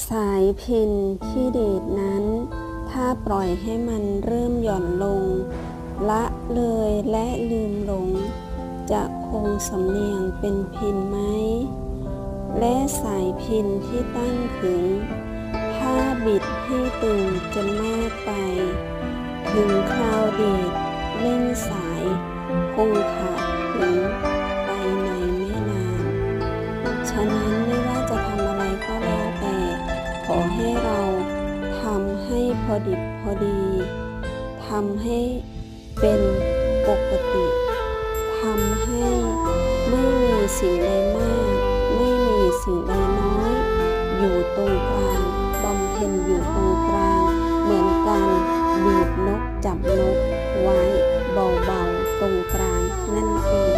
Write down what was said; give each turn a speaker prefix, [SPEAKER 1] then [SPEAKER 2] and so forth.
[SPEAKER 1] สายพินที่ดีดนั้น ถ้าปล่อยให้มันเริ่มหย่อนลง ละเลยและลืมหลง จะคงสำเนียงเป็นพินไหม และสายพินที่ตั้งขึง ถ้าบิดให้ตึงจนมากไป ถึงคราวดีดเล่นสาย คงขาดผึงไปในไม่นานฉะนั้น อให้เราทำให้พอดิบพอดีทำให้เป็นปกติทำให้ไม่มีสิ่งใดมาก ไม่มีสิ่งใดน้อย อยู่ตรงกลางบำเพ็ญอยู่ตรงกลาง เหมือนการบีบนกจับนกไว้เบาๆตรงกลางนั่นเอง